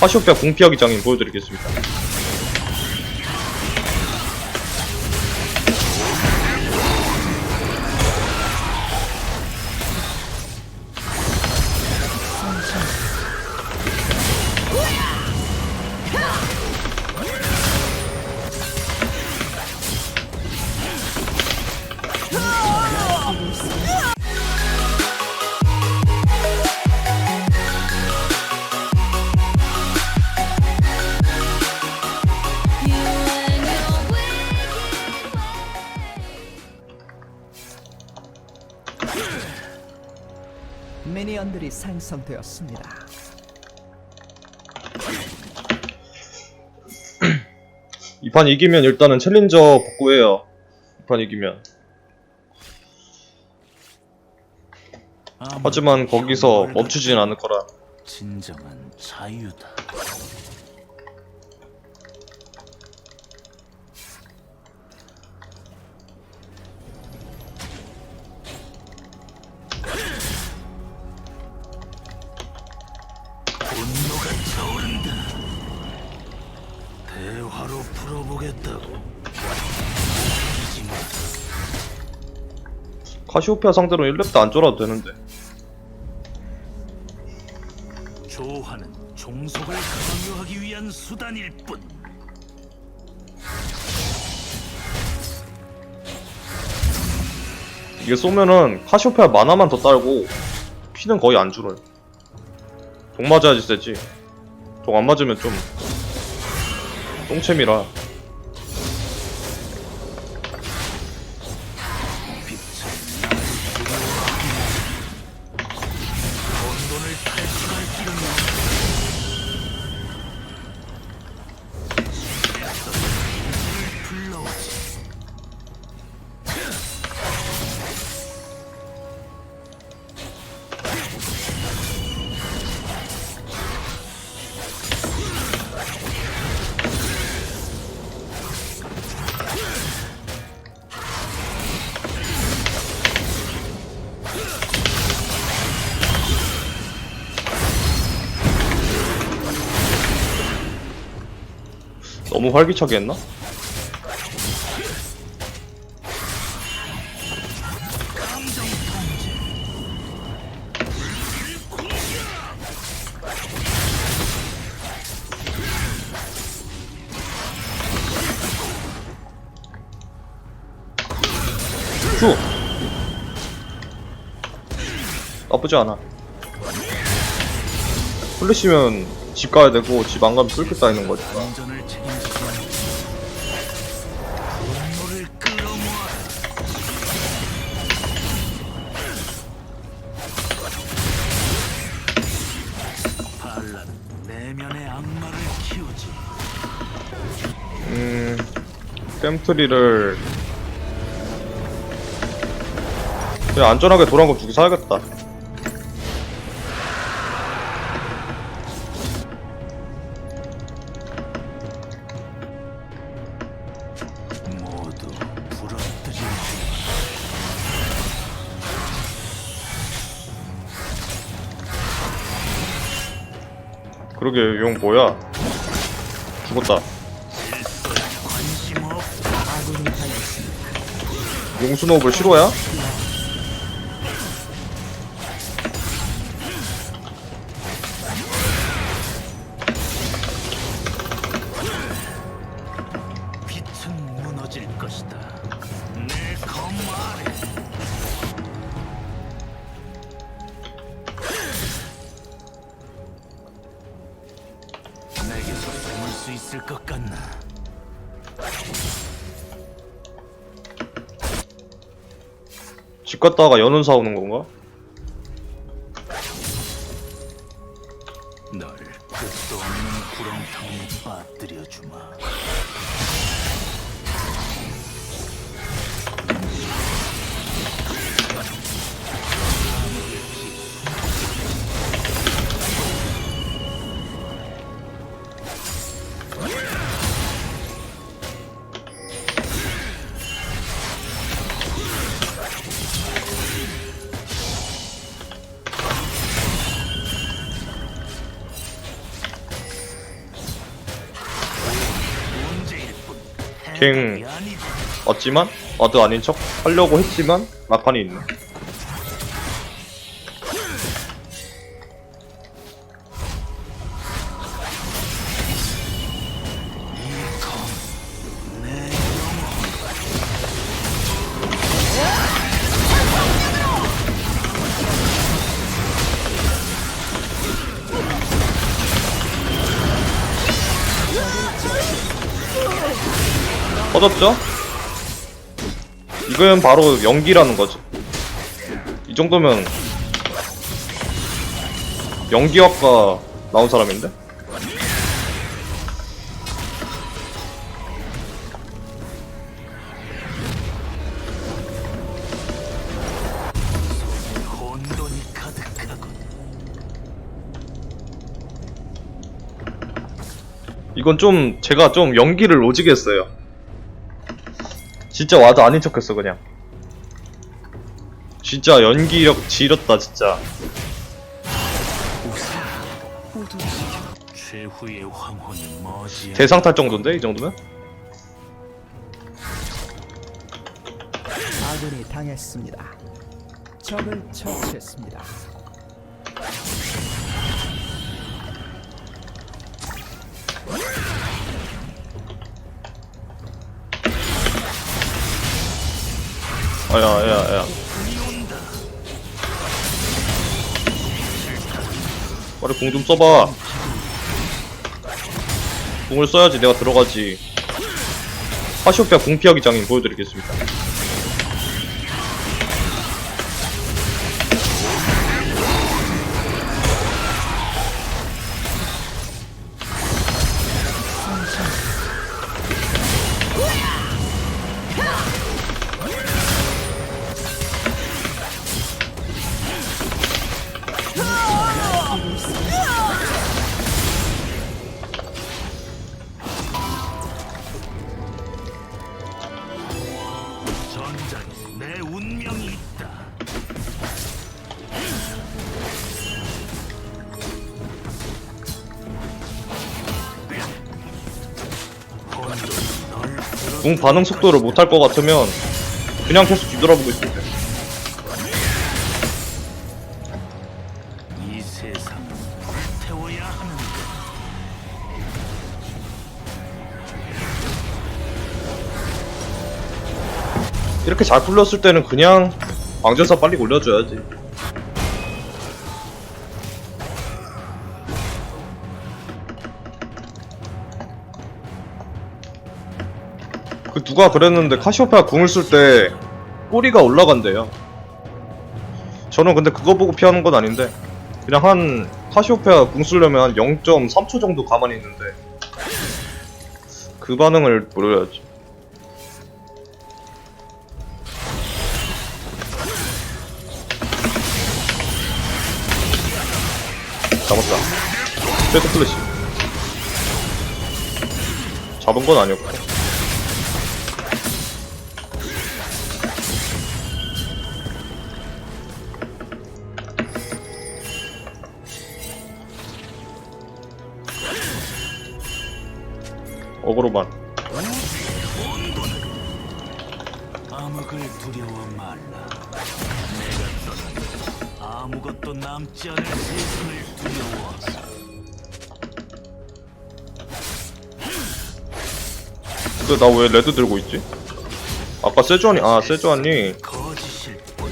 카시오페아 궁피하기 장인 보여드리겠습니다. 미니언들이 생성되었습니다. 이 판 이기면 일단은 챌린저 복구해요. 이 판 이기면. 하지만 거기서 멈추진 않을 거라. 진정한 자유다. 카시오페아 상대로 1렙도 안 쫄아도 되는데. 조화는 종속을 강요하기 위한 수단일 뿐. 이게 쏘면은 카시오페아 만화만 더 딸고 피는 거의 안 줄어요. 독 맞아야지 세지. 독 안 맞으면 좀 똥챔이라. 너무 활기차게 했나? 큐! 나쁘지 않아. 플래시면 집 가야 되고 집 안 가면 뚫겠다 있는. 안 댐트리를 그냥 안전하게 도란검 두개 사야겠다. 모두 그러게 용 뭐야? 죽었다. 용수노블 실화야? 집 갔다가 연운 사 오는 건가? 갱. 왔지만 와드 아닌 척 하려고 했지만 막판이 있네 터졌죠? 이건 바로 연기라는 거지. 이 정도면 연기학과 나온 사람인데? 이건 좀 제가 좀 연기를 오지게 했어요. 진짜 와도 아닌 척했어 그냥. 진짜 연기력 지렸다 진짜. 최후의 황혼이 머지. 대상 탈 정도인데 이 정도면? 아군이 당했습니다. 적을 처치했습니다. 야야 야. 빨리 공 좀 써봐. 공을 써야지 내가 들어가지. 파시오페아 공피하기 장인 보여드리겠습니다. 궁 반응 속도를 못할 것 같으면 그냥 계속 뒤돌아보고 있으면 돼. 이 세상을 불태워야 하는데 이렇게 잘 풀렸을 때는 그냥 광전사 빨리 올려줘야지. 그 누가 그랬는데 카시오페아 궁을 쓸 때 꼬리가 올라간대요. 저는 근데 그거 보고 피하는 건 아닌데 그냥 한 카시오페아 궁 쓰려면 한 0.3초 정도 가만히 있는데 그 반응을 보여야지. 잡았다. 세트 플래시. 잡은 건 아니었고. 어그로만. 암흑을 두려워 말라. 내가 떠나 아무것도 남지 않을 세상을 두려워하라. 근데 나 왜 레드 들고 있지? 아까 세주안이, 아, 세주안이 거짓일 뿐.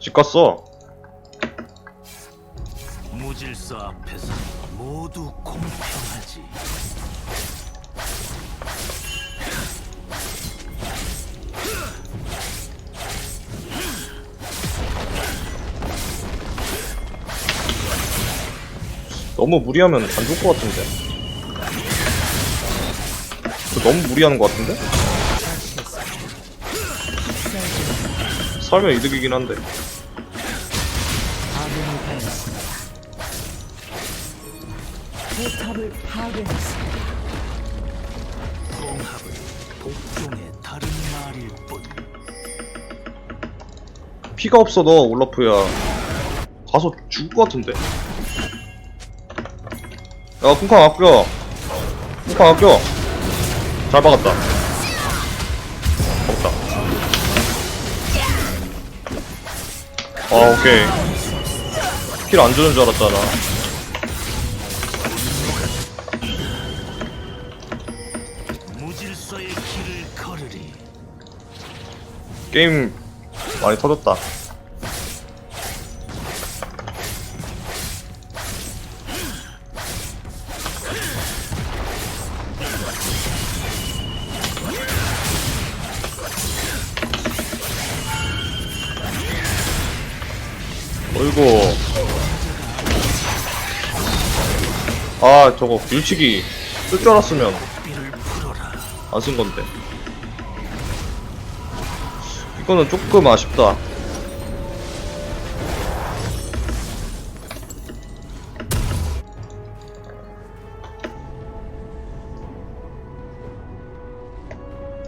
집 갔어. 무질서 앞에서 모두 공평하지. 너무 무리하면 안 좋을 것 같은데. 그 너무 무리하는 것 같은데? 살면 이득이긴 한데. 포탑을 파괴했습니다. 통합은 복종의 다른 말일 뿐. 피가 없어 너 올라프야. 가서 죽을 것 같은데. 야 쿵쾅 아껴 쿵쾅 아껴 잘 박았다 없다 아 오케이 킬 안 주는 줄 알았잖아 게임 많이 터졌다 어이구 아 저거 밀치기 쓸 줄 알았으면. 안 쓴 건데. 이거는 조금 아쉽다.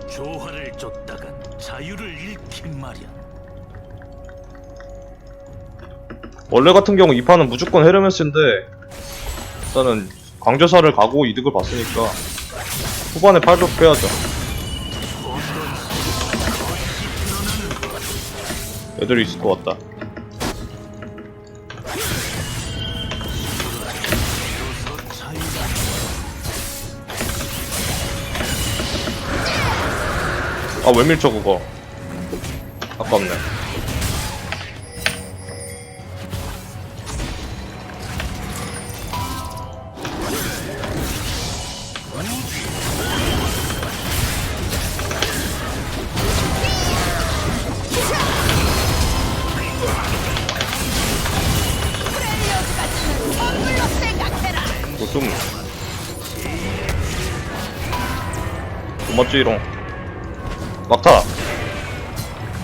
조화를 쫓다간 자유를 잃긴 마련. 원래 같은 경우 이 판은 무조건 헤르메스인데 일단은 광저사를 가고 이득을 봤으니까 후반에 800 빼야죠. 애들이 있을 것 같다. 비로소 자유가 아, 왜 밀쳐, 그거. 아깝네. 고맙지롱. 막타!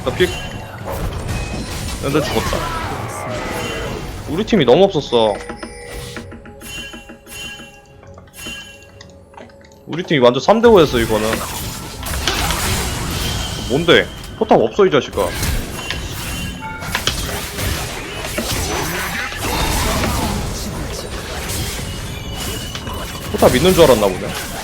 나 픽. 근데 죽었다. 우리 팀이 너무 없었어. 우리 팀이 완전 3대5였어, 이거는. 뭔데? 포탑 없어, 이 자식아. 포탑 있는 줄 알았나 보네.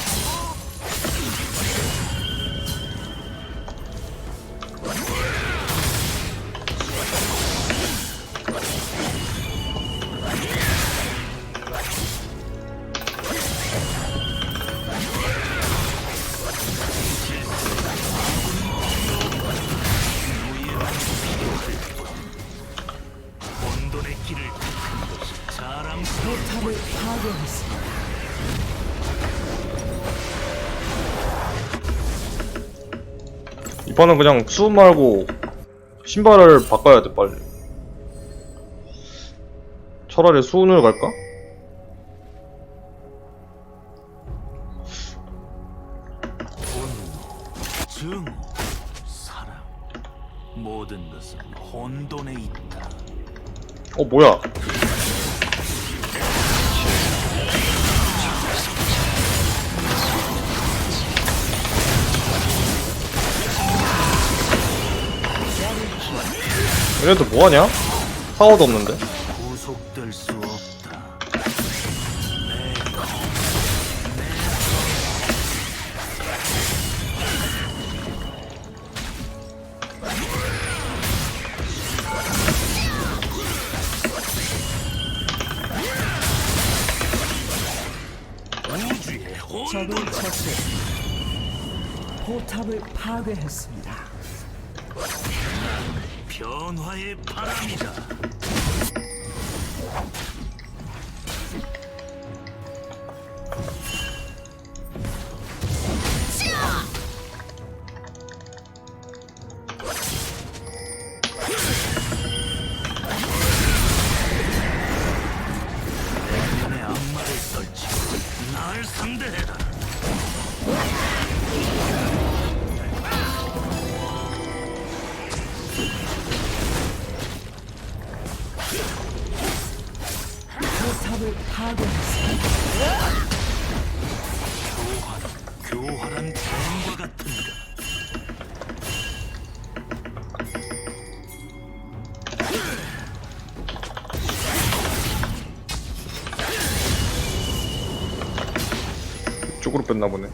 이 판은 그냥 수업 말고 신발을 바꿔야 돼 빨리 차라리 수은을 갈까? 분노, 증오, 사랑. 모든 것은 혼돈에 있다. 어 뭐야 얘네들 뭐하냐? 사워도 없는데 구속될 수 없다. 우주의 적을 혼돈 처치했습니다. 포탑을 파괴했습니다. 변화의 바람이다. 내면의 악마를 떨치고 날 상대해라. 뺐나 보네.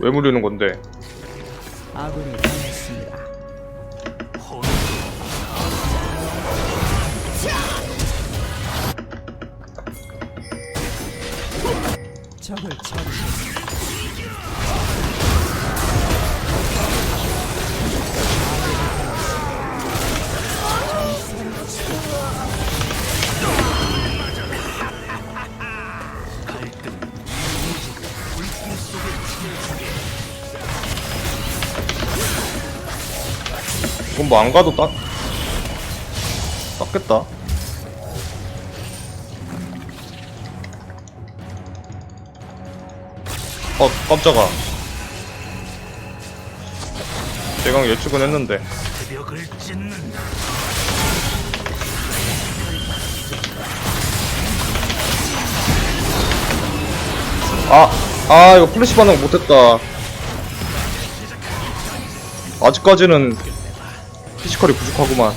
왜 물리는 건데? 아군이 당했습니다. 뭐 안 가도 딱 땄겠다. 어 깜짝아. 대강 예측은 했는데 찢는다 아, 아, 이거 플래시 반응 못했다. 아직까지는 피지컬이 부족하구만.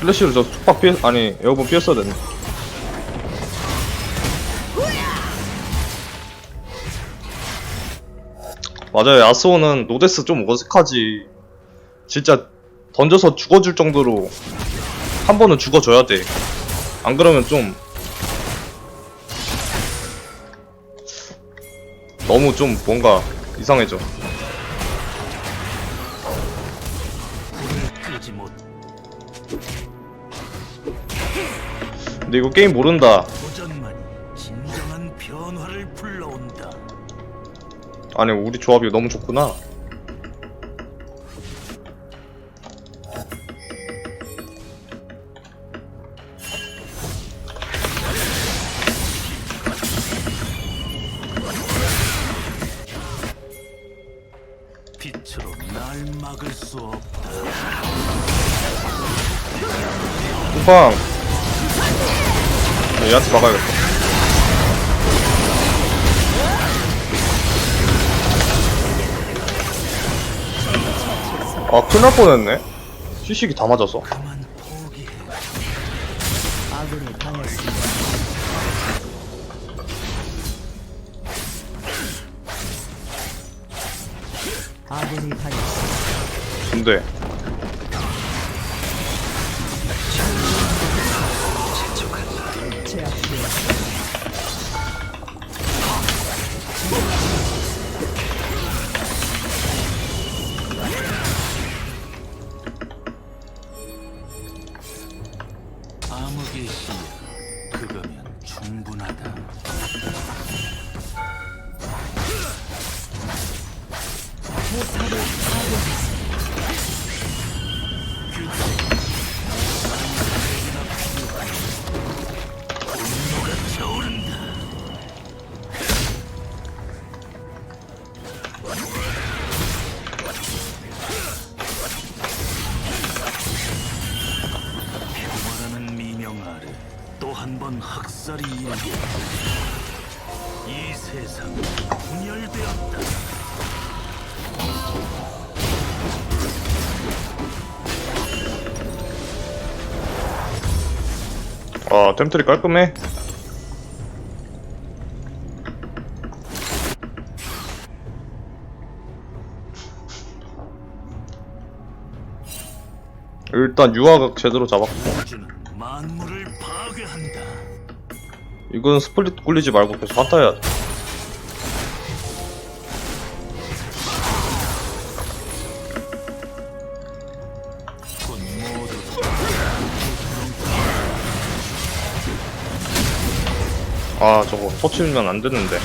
플래시로 저 숙박 피했, 아니, 에어본 피했어야 됐네. 맞아요, 야스오는 노데스 좀 어색하지. 진짜 던져서 죽어줄 정도로 한 번은 죽어줘야 돼. 안 그러면 좀 너무 좀 뭔가 이상해져. 근데 이거 게임 모른다. 아니 우리 조합이 너무 좋구나. 빛으로 날 막을 수 없다 쿠팡. 네, 얘한테 막아야겠다. 아 큰일 날 뻔했네. 시식이 다 맞아서. 당 번 학살이 일게 이 세상 분열되었다 아 템트리 깔끔해. 일단 유화각 제대로 잡았고 우주는 만물을 파괴한다 이건 스플릿 굴리지 말고 계속 한타 해야 돼. 아 저거 터치면 안 되는데.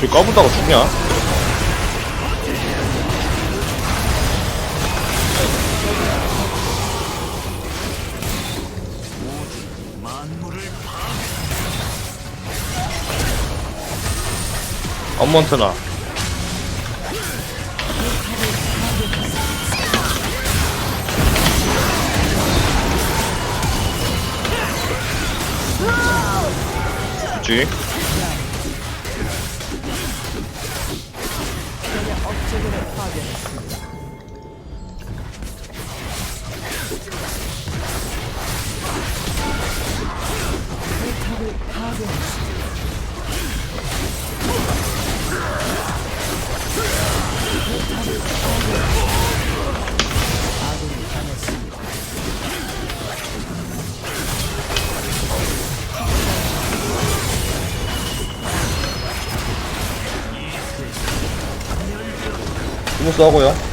저기 까불다가 죽냐? 엄먼트나 그치? 스무스 하고요